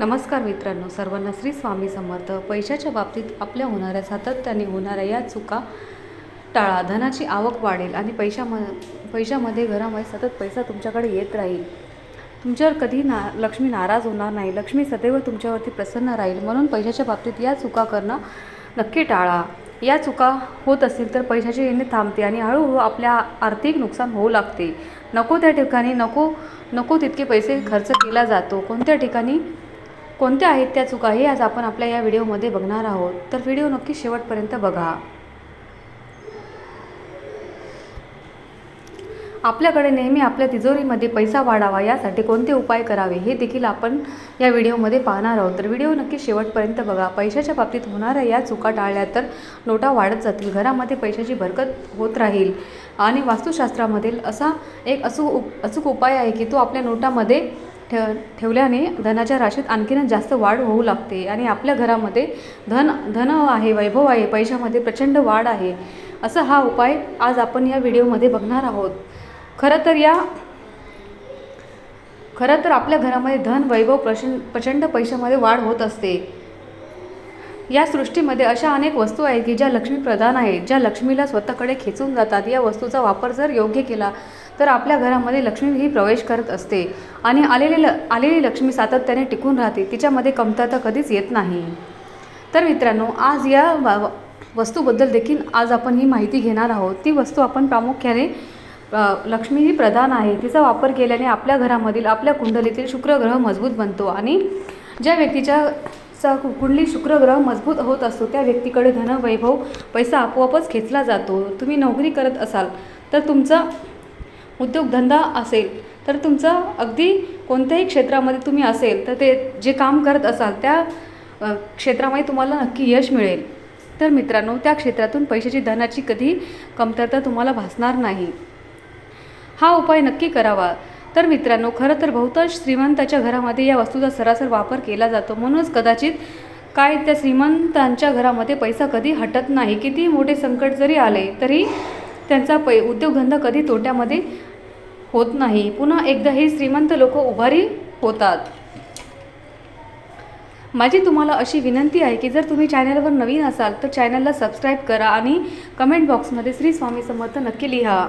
नमस्कार मित्रांनो सर्वांना श्री स्वामी समर्थ. पैशाच्या बाबतीत आपल्या होणाऱ्या सातत्याने होणाऱ्या या चुका टाळा. धनाची आवक वाढेल आणि पैशाम पैशामध्ये घरामध्ये सतत पैसा तुमच्याकडे येत राहील. तुमच्यावर कधी ना लक्ष्मी नाराज होणार नाही. लक्ष्मी सदैव तुमच्यावरती प्रसन्न राहील. म्हणून पैशाच्या बाबतीत या चुका करणं नक्की टाळा. या चुका होत असतील तर पैशाचे येणे थांबते आणि हळूहळू आपल्या आर्थिक नुकसान होऊ लागते. नको त्या ठिकाणी नको नको तितके पैसे खर्च केला जातो. कोणत्या ठिकाणी कोणत्या आहेत त्या चुका हे आज आपण आपल्या या व्हिडिओमध्ये बघणार आहोत. तर व्हिडिओ नक्की शेवटपर्यंत बघा. आपल्याकडे नेहमी आपल्या तिजोरीमध्ये पैसा वाढावा यासाठी कोणते उपाय करावे हे देखील आपण या व्हिडिओमध्ये पाहणार आहोत. तर व्हिडिओ नक्की शेवटपर्यंत बघा. पैशाच्या बाबतीत होणाऱ्या या चुका टाळल्या तर नोटा वाढत जातील घरामध्ये पैशाची बरकत होत राहील आणि वास्तुशास्त्रामधील असा एक अचूक उप अचूक उपाय आहे की तो आपल्या नोटामध्ये ठेव ठेवल्याने धनाच्या राशीत आणखीनच जास्त वाढ होऊ लागते आणि आपल्या घरामध्ये धन धन आहे वैभव आहे पैशामध्ये प्रचंड वाढ आहे. असा हा उपाय आज आपण या व्हिडिओमध्ये बघणार आहोत. खरं तर या खरं तर आपल्या घरामध्ये धन वैभव प्रचंड प्रचंड पैशामध्ये वाढ होत असते. या सृष्टीमध्ये अशा अनेक वस्तू आहेत की ज्या लक्ष्मीप्रधान आहेत ज्या लक्ष्मीला स्वतःकडे खेचून जातात. या वस्तूचा वापर जर योग्य केला तर आपल्या घरामध्ये लक्ष्मी ही प्रवेश करत असते. आणि आलेले ल आलेली लक्ष्मी सातत्याने टिकून राहते. तिच्यामध्ये कमतरता कधीच येत नाही. तर मित्रांनो आज या वा- वस्तूबद्दल देखील आज आपण ही माहिती घेणार आहोत. ती वस्तू आपण प्रामुख्याने लक्ष्मी ही प्रधान आहे. तिचा वापर केल्याने आपल्या घरामधील आपल्या कुंडलीतील शुक्रग्रह मजबूत बनतो. आणि ज्या व्यक्तीच्या चा कुंडली शुक्रग्रह मजबूत होत असतो त्या व्यक्तीकडे धनवैभव पैसा आपोआपच खेचला जातो. तुम्ही नोकरी करत असाल तर तुमचा उद्योगधंदा असेल तर तुमचं अगदी कोणत्याही क्षेत्रामध्ये तुम्ही असेल तर ते जे काम करत असाल त्या क्षेत्रामध्ये तुम्हाला नक्की यश मिळेल. तर मित्रांनो त्या क्षेत्रातून पैशाची धनाची कधी कमतरता तुम्हाला भासणार नाही. हा उपाय नक्की करावा. तर मित्रांनो खरं तर बहुतांश श्रीमंताच्या घरामध्ये या वस्तूचा सरासर वापर केला जातो. म्हणूनच कदाचित काय त्या श्रीमंतांच्या घरामध्ये पैसा कधी हटत नाही. किती मोठे संकट जरी आले तरी त्यांचा पै उद्योगधंदा कधी तोट्यामध्ये होत नाही. पुन्हा एकदा हे श्रीमंत लोक उभारी होतात. माझी तुम्हाला अशी विनंती आहे की जर तुम्ही चॅनलवर नवीन असाल तर चॅनलला सबस्क्राईब करा आणि कमेंट बॉक्समध्ये श्री स्वामी समर्थ नक्की लिहा.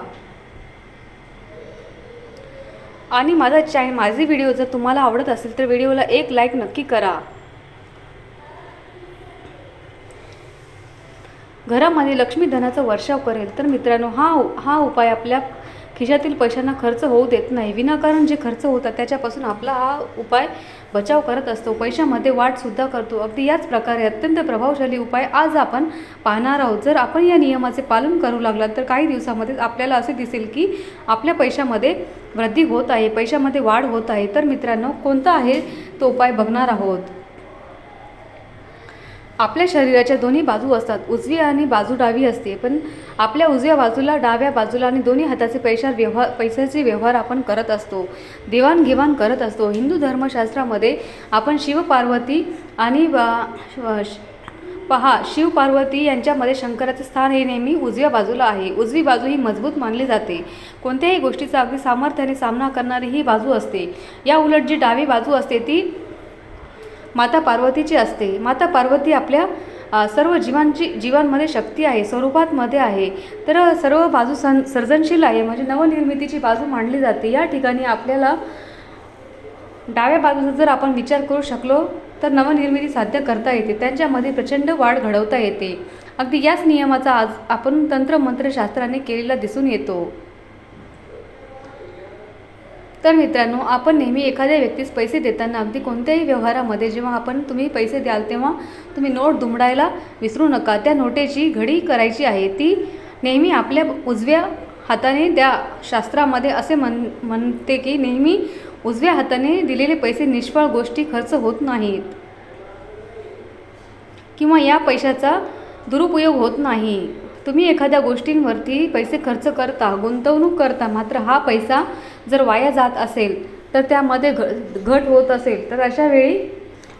आणि माझा चॅ माझे व्हिडिओ जर तुम्हाला आवडत असेल तर व्हिडिओला एक लाईक नक्की करा. घरामध्ये लक्ष्मी धनाचा वर्षाव करेल तर मित्रांनो हा हा उपाय आपल्या खिशातील पैशांना खर्च होऊ देत नाही. विनाकारण जे खर्च होतात त्याच्यापासून आपला हा उपाय बचाव करत असतो. पैशामध्ये वाढसुद्धा करतो. अगदी याच प्रकारे अत्यंत प्रभावशाली उपाय आज आपण पाहणार आहोत. जर आपण या नियमाचे पालन करू लागलात तर काही दिवसामध्येच आपल्याला असे दिसेल की आपल्या पैशामध्ये वृद्धी होत आहे पैशामध्ये वाढ होत आहे. तर मित्रांनो कोणता आहे तो उपाय बघणार आहोत? आपल्या शरीराच्या दोन्ही बाजू असतात. उजवी आणि बाजू डावी असते. पण आपल्या उजव्या बाजूला डाव्या बाजूला आणि दोन्ही हाताचे पैशा व्यवहार पैशाचे व्यवहार आपण करत असतो. देवाणघेवाण करत असतो. हिंदू धर्मशास्त्रामध्ये आपण शिवपार्वती आणि पहा शिव पार्वती यांच्यामध्ये शंकराचे स्थान हे नेहमी उजव्या बाजूला आहे. उजवी बाजू ही मजबूत मानली जाते. कोणत्याही गोष्टीचा अगदी सामर्थ्याने सामना करणारी ही बाजू असते. या उलट जी डावी बाजू असते ती माता पार्वतीची असते. माता पार्वती आपल्या सर्व जीवांची जीवांमध्ये शक्ती आहे स्वरूपातमध्ये आहे. तर सर्व बाजू सं सर्जनशील आहे म्हणजे नवनिर्मितीची बाजू मांडली जाते. या ठिकाणी आपल्याला डाव्या बाजूचा जर आपण विचार करू शकलो तर नवनिर्मिती साध्य करता येते. त्यांच्यामध्ये प्रचंड वाढ घडवता येते. अगदी याच नियमाचा आज आपण तंत्रमंत्रशास्त्राने केलेला दिसून येतो. तर मित्रांनो आपण नेहमी एखाद्या व्यक्तीस पैसे देताना अगदी कोणत्याही व्यवहारामध्ये जेव्हा आपण तुम्ही पैसे द्याल तेव्हा तुम्ही नोट दुमडायला विसरू नका. त्या नोटेची घडी करायची आहे. ती नेहमी आपल्या उजव्या हाताने द्या. शास्त्रामध्ये असे म्हण म्हणते की नेहमी उजव्या हाताने दिलेले पैसे निष्फळ गोष्टी खर्च होत नाहीत. किंवा या पैशाचा दुरुपयोग होत नाही. तुम्ही एखाद्या गोष्टींवरती पैसे खर्च करता गुंतवणूक करता मात्र हा पैसा जर वाया जात असेल तर त्यामध्ये घ घट होत असेल तर अशा वेळी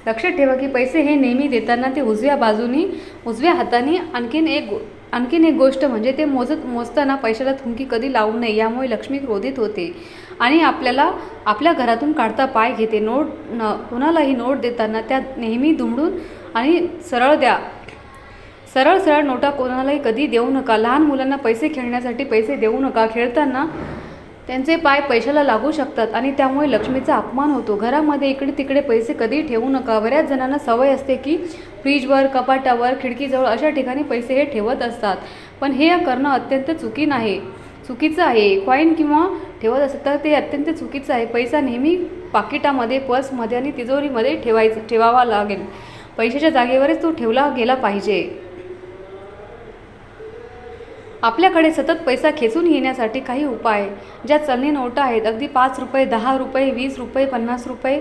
लक्षात ठेवा की पैसे हे नेहमी देताना ते उजव्या बाजूनी उजव्या हाताने आणखीन एक गो- आणखीन एक गोष्ट म्हणजे ते मोजत मोजताना पैशाला थुंकी कधी लावू नये यामुळे लक्ष्मी क्रोधित होते. आणि आपल्याला आपल्या घरातून काढता पाय घेते. नोट न कोणालाही नोट देताना त्या नेहमी दुमडून आणि सरळ द्या. सरळ सरळ नोटा कोणालाही कधी देऊ नका. लहान मुलांना पैसे खेळण्यासाठी पैसे देऊ नका. खेळताना त्यांचे पाय पैशाला लागू शकतात आणि त्यामुळे लक्ष्मीचा अपमान होतो. घरामध्ये इकडे तिकडे पैसे कधी ठेवू नका. बऱ्याच जणांना सवय असते की फ्रीजवर कपाटावर खिडकीजवळ अशा ठिकाणी पैसे हे ठेवत असतात. पण हे करणं अत्यंत चुकीन आहे चुकीचं आहे. कॉईन किंवा ठेवत असतात तर ते अत्यंत चुकीचं आहे. पैसा नेहमी पाकिटामध्ये पर्समध्ये आणि तिजोरीमध्ये ठेवायचं ठेवावा लागेल. पैशाच्या जागेवरच तो ठेवला गेला पाहिजे. आपल्याकडे सतत पैसा खेचून येण्यासाठी काही उपाय. ज्या चलनी नोटा आहेत अगदी पाच रुपये दहा रुपये वीस रुपये पन्नास रुपये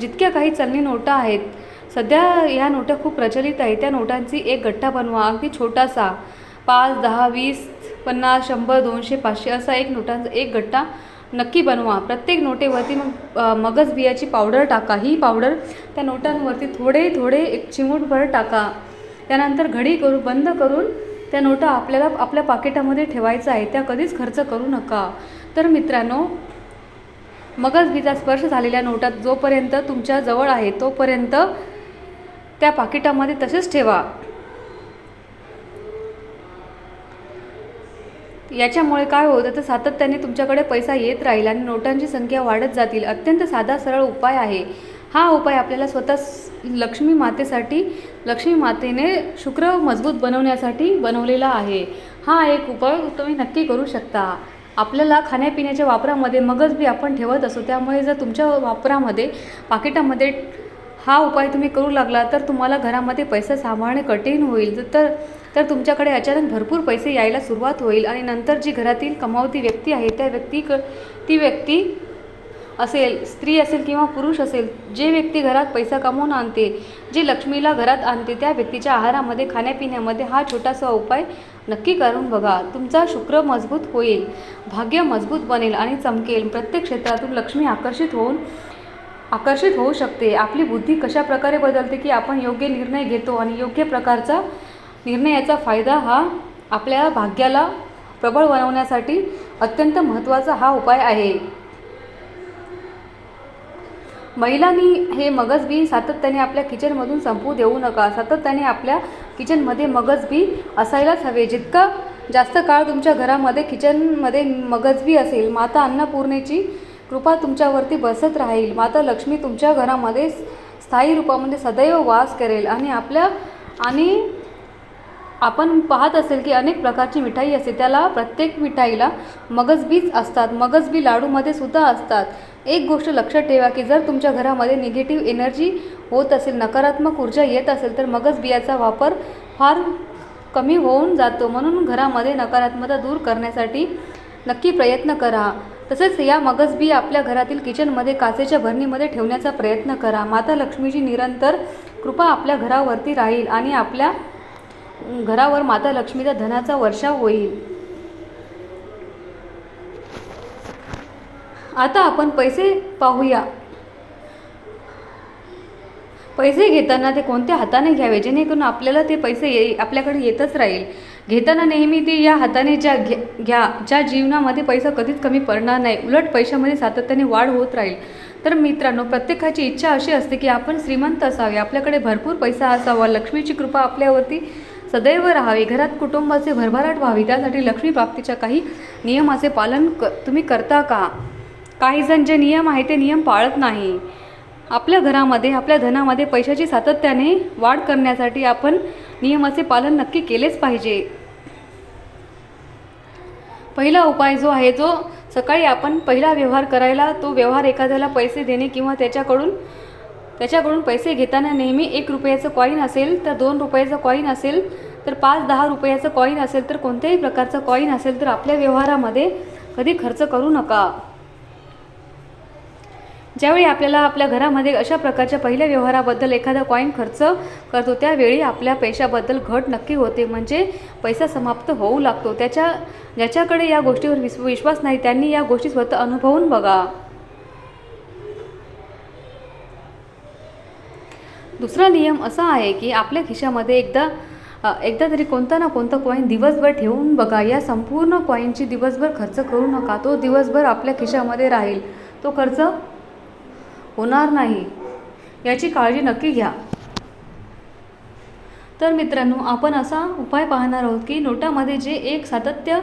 जितक्या काही चलनी नोटा आहेत. सध्या ह्या नोटा खूप प्रचलित आहेत. त्या नोटांची एक गट्टा बनवा अगदी छोटासा. पाच दहा वीस पन्नास शंभर दोनशे पाचशे असा एक नोटांचा एक गट्टा नक्की बनवा. प्रत्येक नोटेवरती मग मगज बियाची पावडर टाका. ही पावडर त्या नोटांवरती थोडे थोडे एक चिमूटभर टाका. त्यानंतर घडी करू बंद करून त्या नोटा आपल्याला आपल्या पाकिटामध्ये ठेवायचं आहे त्या कधीच खर्च करू नका. तर मित्रांनो मगज बीचा स्पर्श झालेल्या नोटात जोपर्यंत तुमच्या जवळ आहे तोपर्यंत त्या पाकिटामध्ये तसेच ठेवा. याच्यामुळे काय होतं तर सातत्याने तुमच्याकडे पैसा येत राहील आणि नोटांची संख्या वाढत जातील. अत्यंत साधा सरळ उपाय आहे. हा उपाय आपल्याला स्वतः लक्ष्मी मातेसाठी लक्ष्मी मातेने शुक्र मजबूत बनवण्यासाठी बनवलेला आहे. हा एक उपाय तुम्ही नक्की करू शकता. आपल्याला खाण्यापिण्याच्या वापरामध्ये मगज बी आपण ठेवत असतो त्यामुळे जर तुमच्या वापरामध्ये पाकिटामध्ये हा उपाय तुम्ही करू लागला तर तुम्हाला घरामध्ये पैसा सांभाळणे कठीण होईल. तर तर तुमच्याकडे अचानक भरपूर पैसे यायला सुरुवात होईल आणि नंतर जी घरातील कमावती व्यक्ती आहे त्या व्यक्ती क ती व्यक्ती असेल स्त्री असेल किंवा पुरुष असेल जे व्यक्ती घरात पैसा कमवून आणते जे लक्ष्मीला घरात आणते त्या व्यक्तीच्या आहारामध्ये खाण्यापिण्यामध्ये हा छोटासा उपाय नक्की करून बघा. तुमचा शुक्र मजबूत होईल भाग्य मजबूत बनेल आणि चमकेल. प्रत्येक क्षेत्रातून लक्ष्मी आकर्षित होऊन आकर्षित होऊ शकते. आपली बुद्धी कशा प्रकारे बदलते की आपण योग्य निर्णय घेतो आणि योग्य प्रकारचा निर्णयाचा फायदा हा आपल्या भाग्याला प्रबळ बनवण्यासाठी अत्यंत महत्त्वाचा हा उपाय आहे. महिलांनी हे मगज बी सातत्याने आपल्या किचनमधून संपू देऊ नका. सातत्याने आपल्या किचनमध्ये मगज बी असायलाच हवे. जितका जास्त काळ तुमच्या घरामध्ये किचनमध्ये मगज बी असेल माता अन्नपूर्णेची कृपा तुमच्यावरती बसत राहील. माता लक्ष्मी तुमच्या घरामध्ये स्थायी रूपामध्ये सदैव वास करेल आणि आपल्या आणि आपण पाहत असेल की अनेक प्रकारची मिठाई असते. त्याला प्रत्येक मिठाईला मगजबीज असतात. मगजबी लाडूमध्ये सुद्धा असतात. एक गोष्ट लक्षात ठेवा की जर तुमच्या घरामध्ये निगेटिव्ह एनर्जी होत असेल नकारात्मक ऊर्जा येत असेल तर मगजबियाचा वापर फार कमी होऊन जातो. म्हणून घरामध्ये नकारात्मकता दूर करण्यासाठी नक्की प्रयत्न करा. तसेच या मगजबी आपल्या घरातील किचनमध्ये काचेच्या भरणीमध्ये ठेवण्याचा प्रयत्न करा. माता लक्ष्मीची निरंतर कृपा आपल्या घरावरती राहील आणि आपल्या घरावर माता लक्ष्मीचा धनाचा वर्षाव होईल. आता आपण पैसे पाहूया. पैसे घेताना ते कोणत्या हाताने घ्यावे? जेणेकरून आपल्याला ते पैसे ये आपल्याकडे येतच राहील. घेताना नेहमी ते या हाताने ज्या घ्या घ्या ज्या जीवनामध्ये पैसा कधीच कमी पडणार नाही उलट पैशामध्ये सातत्याने वाढ होत राहील. तर मित्रांनो प्रत्येकाची इच्छा अशी असते की आपण श्रीमंत असावे आपल्याकडे भरपूर पैसा असावा लक्ष्मीची कृपा आपल्यावरती सदैव राहावे. घरात कुटुंबाचे भरभराट व्हावी. त्यासाठी लक्ष्मी प्राप्तीच्या काही नियमाचे पालन क तुम्ही करता का? काही जण जे नियम आहे ते नियम पाळत नाही. आपल्या घरामध्ये आपल्या धनामध्ये पैशाची सातत्याने वाढ करण्यासाठी आपण नियमाचे पालन नक्की केलेच पाहिजे. पहिला उपाय जो आहे जो सकाळी आपण पहिला व्यवहार करायला तो व्यवहार एखाद्याला पैसे देणे किंवा त्याच्याकडून त्याच्याकडून पैसे घेताना नेहमी एक रुपयाचं कॉईन असेल तर दोन रुपयाचं कॉईन असेल तर पाच दहा रुपयाचं कॉईन असेल तर कोणत्याही प्रकारचं कॉईन असेल तर आपल्या व्यवहारामध्ये कधी खर्च करू नका. ज्यावेळी आपल्याला आपल्या घरामध्ये अशा प्रकारच्या पहिल्या व्यवहाराबद्दल एखादा कॉईन खर्च करतो त्यावेळी आपल्या पैशाबद्दल घट नक्की होते. म्हणजे पैसा समाप्त होऊ लागतो. त्याच्या ज्याच्याकडे या गोष्टीवर विस विश्वास नाही त्यांनी या गोष्टी स्वतः अनुभवून बघा. दुसरा नियम असा आहे की आपल्या खिशामध्ये एकदा एकदा तरी कोणता ना कोणता कॉईन दिवसभर ठेवून बघा. या संपूर्ण कॉईनची दिवसभर खर्च करू नका. तो दिवसभर आपल्या खिशामध्ये राहील. तो खर्च होणार नाही. याची काळजी नक्की घ्या. तर मित्रांनो आपण असा उपाय पाहणार आहोत की नोटामध्ये जे एक सातत्य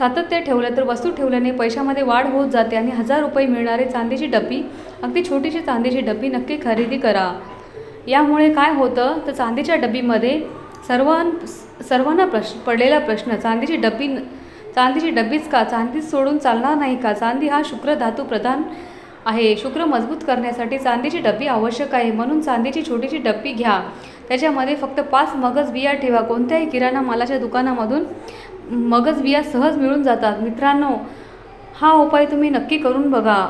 सातत्य ठेवलं तर वस्तू ठेवल्याने पैशामध्ये वाढ होत जाते आणि हजार रुपये मिळणारे चांदीची डब्बी अगदी छोटीशी चांदीची डब्बी नक्की खरेदी करा. यामुळे काय होतं? तर चांदीच्या डब्बीमध्ये सर्वां सर्वांना प्रश्न पडलेला प्रश्न चांदीची डब्बी चांदीची डब्बीच का? चांदी सोडून चालणार नाही का? चांदी हा शुक्र धातू प्रधान आहे. शुक्र मजबूत करण्यासाठी चांदीची डब्बी आवश्यक आहे. म्हणून चांदीची छोटीशी डब्बी घ्या. त्याच्यामध्ये फक्त पाच मगज बिया ठेवा. कोणत्याही किराणा मालाच्या दुकानामधून मगज बिया सहज मिळून जातात. मित्रांनो हा उपाय तुम्ही नक्की करून बघा.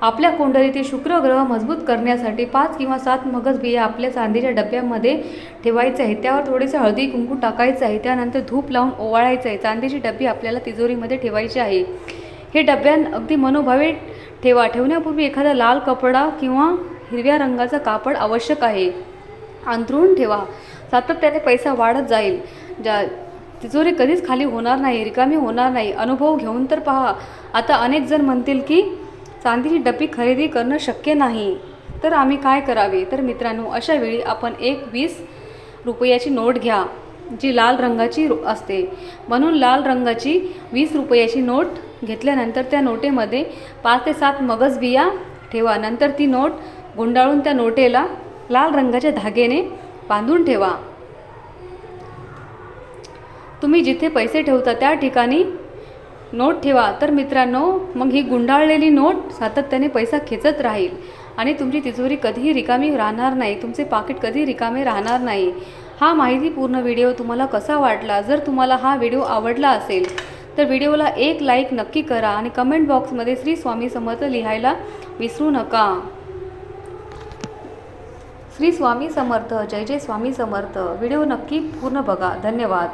आपल्या कुंडलीतील शुक्र ग्रह मजबूत करण्यासाठी पाच किंवा सात मगज बिया आपल्या चांदीच्या डब्यामध्ये ठेवायचे आहे त्यावर थोडेसे हळदी कुंकू टाकायचं आहे. त्यानंतर धूप लावून ओवाळायचं आहे. चांदीची डबी आपल्याला तिजोरीमध्ये ठेवायची आहे. हे डब्यान अगदी मनोभावे ठेवा. ठेवण्यापूर्वी एखादा लाल कपडा किंवा हिरव्या रंगाचा कापड आवश्यक आहे. अंथरून ठेवा. सातत्याने पैसा वाढत जाईल. ज्या तिजोरी कधीच खाली होणार नाही रिकामी होणार नाही. अनुभव घेऊन तर पहा. आता अनेक जण म्हणतील की चांदीची डब्बी खरेदी करणं शक्य नाही. तर आम्ही काय करावे? तर मित्रांनो अशा वेळी आपण एक वीस रुपयाची नोट घ्या जी लाल रंगाची रु- असते. म्हणून लाल रंगाची वीस रुपयाची नोट घेतल्यानंतर त्या नोटेमध्ये पाच ते सात मगज बिया ठेवा. नंतर ती नोट गुंडाळून त्या नोटेला लाल रंगाच्या धागेने बांधून ठेवा. तुम्ही जिथे पैसे ठेवता त्या ठिकाणी नोट ठेवा. तर मित्रांनो मग ही गुंडाळलेली नोट सातत्याने पैसा खेचत राहील आणि तुमची तिजोरी कधीही रिकामी राहणार नाही. तुमचे पाकिट कधी रिकामे राहणार नाही. हा माहितीपूर्ण व्हिडिओ तुम्हाला कसा वाटला? जर तुम्हाला हा व्हिडिओ आवडला असेल तर व्हिडिओला एक लाईक नक्की करा आणि कमेंट बॉक्समध्ये श्री स्वामी समर्थ लिहायला विसरू नका. श्री स्वामी समर्थ जय जय स्वामी समर्थ. व्हिडिओ नक्की पूर्ण बघा. धन्यवाद.